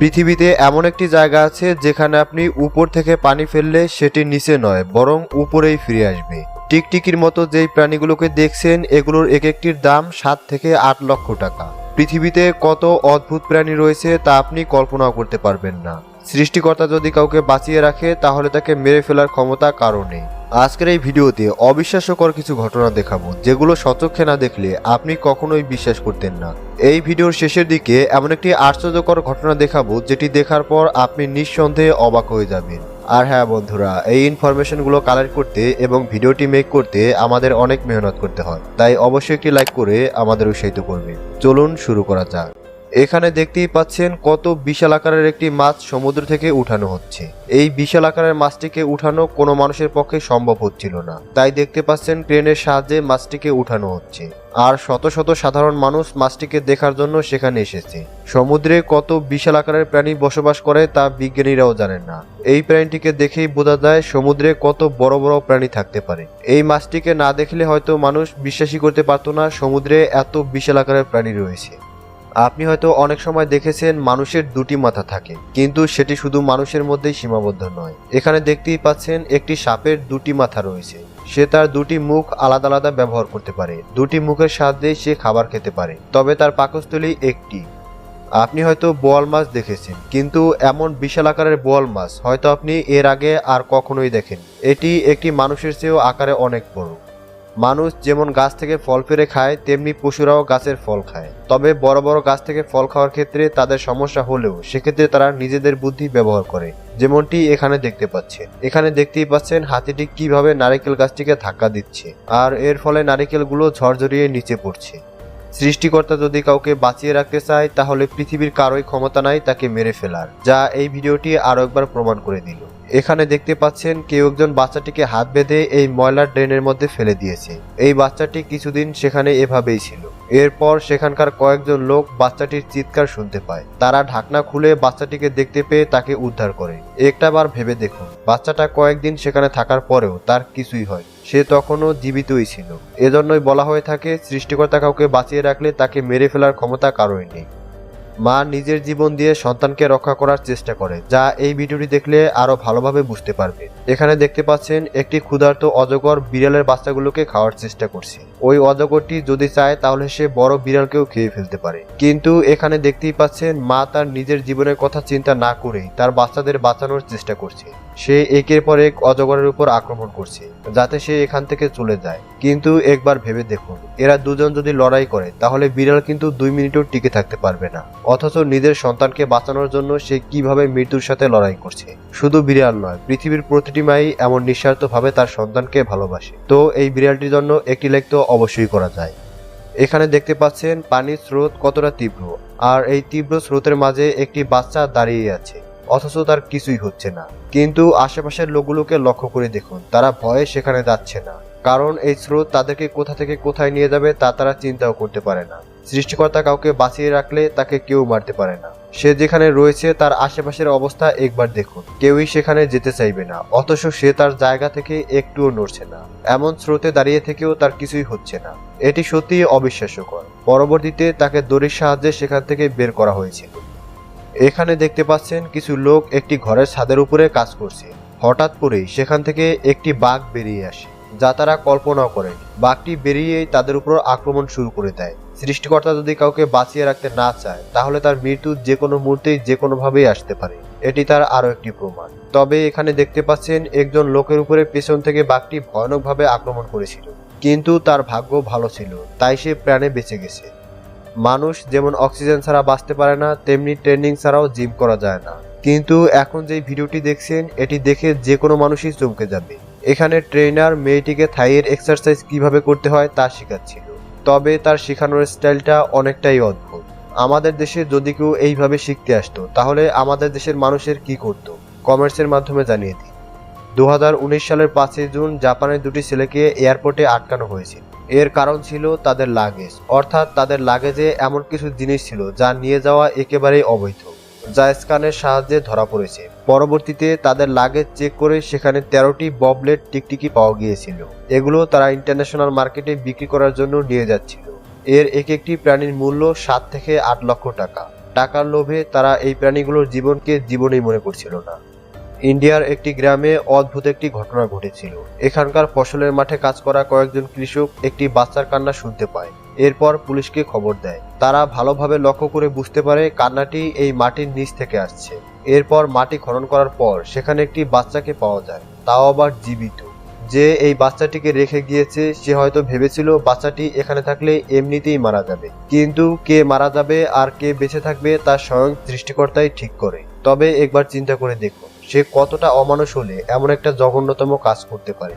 পৃথিবীতে এমন একটি জায়গা আছে যেখানে আপনি উপর থেকে পানি ফেললে সেটি নিচে নয়, বরং উপরেই ফিরে আসবে। টিকটিকির মতো যেই প্রাণীগুলোকে দেখছেন, এগুলোর এক একটির দাম সাত থেকে আট লক্ষ টাকা। পৃথিবীতে কত অদ্ভুত প্রাণী রয়েছে তা আপনি কল্পনাও করতে পারবেন না। সৃষ্টিকর্তা যদি কাউকে বাঁচিয়ে রাখে, তাহলে তাকে মেরে ফেলার ক্ষমতা কারও নেই। আজকের এই ভিডিওতে অবিশ্বাস্যকর কিছু ঘটনা দেখাবো, যেগুলো সচক্ষে না দেখলে আপনি কখনোই বিশ্বাস করতেন না। এই ভিডিওর শেষের দিকে এমন একটি আশ্চর্যকর ঘটনা দেখাবো, যেটি দেখার পর আপনি নিঃসন্দেহে অবাক হয়ে যাবেন। আর হ্যাঁ বন্ধুরা, এই ইনফরমেশনগুলো কালেক্ট করতে এবং ভিডিওটি মেক করতে আমাদের অনেক মেহনত করতে হয়, তাই অবশ্যই একটি লাইক করে আমাদের উৎসাহিত করবে। চলুন শুরু করা যাক। এখানে দেখতেই পাচ্ছেন কত বিশাল আকারের একটি মাছ সমুদ্র থেকে উঠানো হচ্ছে। এই বিশাল আকারের মাছটিকে উঠানো কোনো মানুষের পক্ষে সম্ভব হচ্ছিল না। তাই দেখতে পাচ্ছেন ক্রেনের সাহায্যে মাছটিকে উঠানো হচ্ছে। আর শত শত সাধারণ মানুষ মাছটিকে দেখার জন্য সেখানে এসেছে। সমুদ্রে কত বিশাল আকারের প্রাণী বসবাস করে তা বিজ্ঞানীরাও জানেন না। এই প্রাণীটিকে দেখেই বোঝা যায় সমুদ্রে কত বড় বড় প্রাণী থাকতে পারে। এই মাছটিকে না দেখলে হয়তো মানুষ বিশ্বাসই করতে পারতো না সমুদ্রে এত বিশাল আকারের প্রাণী রয়েছে। আপনি হয়তো অনেক সময় দেখেছেন মানুষের দুটি মাথা থাকে, কিন্তু সেটি শুধু মানুষের মধ্যেই সীমাবদ্ধ নয়। এখানে দেখতেই পাচ্ছেন একটি সাপের দুটি মাথা রয়েছে। সে তার দুটি মুখ আলাদা আলাদা ব্যবহার করতে পারে। দুটি মুখের সাহায্যে সে খাবার খেতে পারে, তবে তার পাকস্থলী একটি। আপনি হয়তো বোয়াল মাছ দেখেছেন, কিন্তু এমন বিশাল আকারের বোয়াল মাছ হয়তো আপনি এর আগে আর কখনোই দেখেন এটি একটি মানুষের চেয়েও আকারে অনেক বড়। মানুষ যেমন গাছ থেকে ফল পেরে খায়, তেমনি পশুরাও গাছের ফল খায়। তবে বড় বড় গাছ থেকে ফল খাওয়ার ক্ষেত্রে তাদের সমস্যা হলেও সেক্ষেত্রে তারা নিজেদের বুদ্ধি ব্যবহার করে। যেমনটি এখানে দেখতে পাচ্ছেন। এখানে দেখতেই পাচ্ছেন হাতিটি কীভাবে নারিকেল গাছটিকে ধাক্কা দিচ্ছে, আর এর ফলে নারিকেলগুলো ঝরঝরিয়ে নিচে পড়ছে। সৃষ্টিকর্তা যদি কাউকে বাঁচিয়ে রাখতে চায়, তাহলে পৃথিবীর কারোই ক্ষমতা নাই তাকে মেরে ফেলার। যা এই ভিডিওটি আরও একবার প্রমাণ করে দিল। এখানে দেখতে পাচ্ছেন কেউ একজন বাচ্চাটিকে হাত বেঁধে এই ময়লার ড্রেনের মধ্যে ফেলে দিয়েছে। এই বাচ্চাটি কিছুদিন সেখানে এভাবেই ছিল। এরপর সেখানকার কয়েকজন লোক বাচ্চাটির চিৎকার শুনতে পায়। তারা ঢাকনা খুলে বাচ্চাটিকে দেখতে পেয়ে তাকে উদ্ধার করে। একটাবার ভেবে দেখুন, বাচ্চাটা কয়েকদিন সেখানে থাকার পরেও তার কিছুই হয় সে তখনও জীবিতই ছিল। এজন্যই বলা হয়ে থাকে, সৃষ্টিকর্তা কাউকে বাঁচিয়ে রাখলে তাকে মেরে ফেলার ক্ষমতা কারোই নেই। মা নিজের জীবন দিয়ে সন্তানকে রক্ষা করার চেষ্টা করে, যা এই ভিডিওটি দেখলে আরও ভালোভাবে বুঝতে পারবে। এখানে দেখতে পাচ্ছেন একটি ক্ষুধার্ত অজগর বিড়ালের বাচ্চাগুলোকে খাওয়ার চেষ্টা করছে। ওই অজগরটি যদি চায় তাহলে সে বড় বিড়ালকেও খেয়ে ফেলতে পারে। কিন্তু এখানে দেখতেই পাচ্ছেন মা তার নিজের জীবনের কথা চিন্তা না করেই তার বাচ্চাদের বাঁচানোর চেষ্টা করছে। সে একের পর এক অজগরের উপর আক্রমণ করছে, যাতে সে এখান থেকে চলে যায়। কিন্তু একবার ভেবে দেখুন, এরা দুজন যদি লড়াই করে, তাহলে বিড়াল কিন্তু দুই মিনিটও টিকে থাকতে পারবে না। অথচ নিজের সন্তানকে বাঁচানোর জন্য সে কীভাবে মৃত্যুর সাথে লড়াই করছে? শুধু বিড়াল নয়, পৃথিবীর প্রতিটি মাই এমন নিঃস্বার্থভাবে তার সন্তানকে ভালোবাসে। তো এই বিড়ালটির জন্য একটি লেখ তো অবশ্যই করা যায়। এখানে দেখতে পাচ্ছেন পানির স্রোত কতটা তীব্র, আর এই তীব্র স্রোতের মাঝে একটি বাচ্চা দাঁড়িয়ে আছে, অথচ তার কিছুই হচ্ছে না। কিন্তু আশেপাশের লোকগুলোকে লক্ষ্য করে দেখুন, তারা ভয়ে সেখানে যাচ্ছে না, কারণ এই স্রোত তাদেরকে কোথা থেকে কোথায় নিয়ে যাবে তা তারা চিন্তাও করতে পারে না। সৃষ্টিকর্তা কাউকে বাঁচিয়ে রাখলে তাকে কেউ মারতে পারে না। সে যেখানে রয়েছে, তার আশেপাশের অবস্থা একবার দেখুন। কেউই সেখানে যেতে চাইবে না, অথচ সে তার জায়গা থেকে একটুও নড়ছে না। এমন স্রোতে দাঁড়িয়ে থেকেও তার কিছুই হচ্ছে না। এটি সত্যিই অবিশ্বাস্যকর। পরবর্তীতে তাকে দড়ির সাহায্যে সেখান থেকে বের করা হয়েছিল। এখানে দেখতে পাচ্ছেন কিছু লোক একটি ঘরের ছাদের উপরে কাজ করছে। হঠাৎ করেই সেখান থেকে একটি বাঘ বেরিয়ে আসে, যা তারা কল্পনাও করেন। বাঘটি বেরিয়েই তাদের উপর আক্রমণ শুরু করে দেয়। সৃষ্টিকর্তা যদি কাউকে বাঁচিয়ে রাখতে না চায়, তাহলে তার মৃত্যু যে কোনো মুহূর্তেই যে কোনোভাবেই আসতে পারে। এটি তার আরও একটি প্রমাণ। তবে এখানে দেখতে পাচ্ছেন, একজন লোকের উপরে পেছন থেকে বাঘটি ভয়ানকভাবে আক্রমণ করেছিল। কিন্তু তার ভাগ্য ভালো ছিল, তাই সে প্রাণে বেঁচে গেছে। মানুষ যেমন অক্সিজেন ছাড়া বাঁচতে পারে না, তেমনি ট্রেনিং ছাড়াও জিম করা যায় না। কিন্তু এখন যে ভিডিওটি দেখছেন, এটি দেখে যে কোনো মানুষই চমকে যাবে। এখানে ট্রেনার মেয়েটিকে থাইয়ের এক্সারসাইজ কীভাবে করতে হয় তা শেখাচ্ছিল তবে তার শেখানোর স্টাইলটা অনেকটাই অদ্ভুত। আমাদের দেশে যদি কেউ এইভাবে শিখতে আসতো, তাহলে আমাদের দেশের মানুষের কি করতো? কমেন্টসের মাধ্যমে জানিয়ে দিন দু সালের পাঁচই জুন জাপানের দুটি ছেলেকে এয়ারপোর্টে আটকানো হয়েছিল। এর কারণ ছিল তাদের লাগেজ, অর্থাৎ তাদের লাগেজে এমন কিছু জিনিস ছিল যা নিয়ে যাওয়া একেবারেই অবৈধ, যা স্ক্যানের সাহায্যে ধরা পড়েছে। পরবর্তীতে তাদের লাগেজ চেক করে সেখানে তেরোটি ববলেট টিকটিকি পাওয়া গিয়েছিল। এগুলো তারা ইন্টারন্যাশনাল মার্কেটে বিক্রি করার জন্য নিয়ে যাচ্ছিল। এর এক একটি প্রাণীর মূল্য সাত থেকে আট লক্ষ টাকা। টাকার লোভে তারা এই প্রাণীগুলোর জীবনকে জীবনই মনে করছিল না। ইন্ডিয়ার একটি গ্রামে অদ্ভুত একটি ঘটনা ঘটেছিল। এখানকার ফসলের মাঠে কাজ করা কয়েকজন কৃষক একটি বাচ্চার কান্না শুনতে পায়। এরপর পুলিশকে খবর দেয়। তারা ভালোভাবে লক্ষ্য করে বুঝতে পারে কান্নাটি এই মাটির নিচ থেকে আসছে। এরপর মাটি খনন করার পর সেখানে একটি বাচ্চাকে পাওয়া যায়। তাও আবার জীবিত। যে এই বাচ্চাটিকে রেখে গিয়েছে, সে হয়তো ভেবেছিল বাচ্চাটি এখানে থাকলে এমনিতেই মারা যাবে। কিন্তু কে মারা যাবে আর কে বেঁচে থাকবে তা স্বয়ং সৃষ্টিকর্তাই ঠিক করে। তবে একবার চিন্তা করে দেখুন, সে কতটা অমানুষ হলে এমন একটা জঘন্যতম কাজ করতে পারে।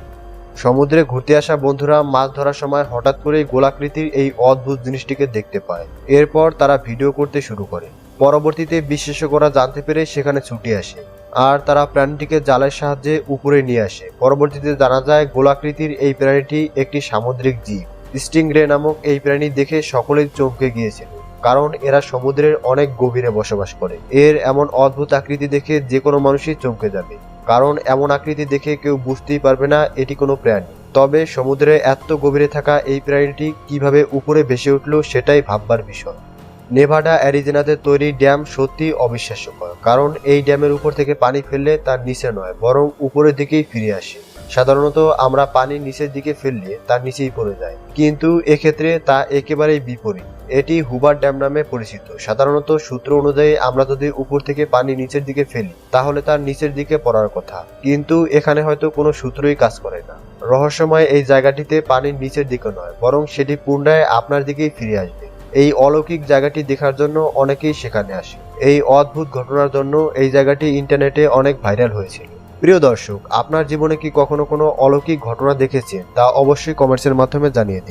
সমুদ্রে ঘুরতে আসা বন্ধুরা মাছ ধরার সময় হঠাৎ করেই গোলাকৃতির এই অদ্ভুত জিনিসটিকে দেখতে পায়। এরপর তারা ভিডিও করতে শুরু করে। পরবর্তীতে বিশেষজ্ঞরা জানতে পেরে সেখানে ছুটে আসে আর তারা প্রাণীটিকে জালের সাহায্যে উপরে নিয়ে আসে। পরবর্তীতে জানা যায়, গোলাকৃতির এই প্রাণীটি একটি সামুদ্রিক জীব। স্টিংরে নামক এই প্রাণী দেখে সকলেই চমকে গিয়েছিল, কারণ এরা সমুদ্রের অনেক গভীরে বসবাস করে। এর এমন অদ্ভুত আকৃতি দেখে যে কোনো মানুষই চমকে যাবে, কারণ এমন আকৃতি দেখে কেউ বুঝতেই পারবে না এটি কোনো প্রাণী। তবে সমুদ্রে এত গভীরে থাকা এই প্রাণীটি কীভাবে উপরে ভেসে উঠল সেটাই ভাববার বিষয়। নেভাডা, অ্যারিজোনাতে তৈরি ড্যাম সত্যি অবিশ্বাস্যকর, কারণ এই ড্যামের উপর থেকে পানি ফেললে তার নিচে নয়, বরং উপরের দিকেই ফিরে আসে। সাধারণত আমরা পানি নিচের দিকে ফেললে তার নিচেই পড়ে যায়, কিন্তু এক্ষেত্রে তা একেবারেই বিপরীত। এটি হুবার ড্যাম নামে পরিচিত। সাধারণত সূত্র অনুযায়ী আমরা যদি উপর থেকে পানি নিচের দিকে ফেলি, তাহলে তার নিচের দিকে পড়ার কথা, কিন্তু এখানে হয়তো কোনো সূত্রই কাজ করে না। রহস্যময় এই জায়গাটিতে পানির নিচের দিকে নয়, বরং সেটি পুনরায় আপনার দিকেই ফিরে আসবে। এই অলৌকিক জায়গাটি দেখার জন্য অনেকেই সেখানে আসে। এই অদ্ভুত ঘটনার জন্য এই জায়গাটি ইন্টারনেটে অনেক ভাইরাল হয়েছিল প্রিয় দর্শক, আপনার জীবনে কি কখনো কোনো অলৌকিক ঘটনা দেখেছেন? তা অবশ্যই কমেন্টসের মাধ্যমে জানিয়ে দিন।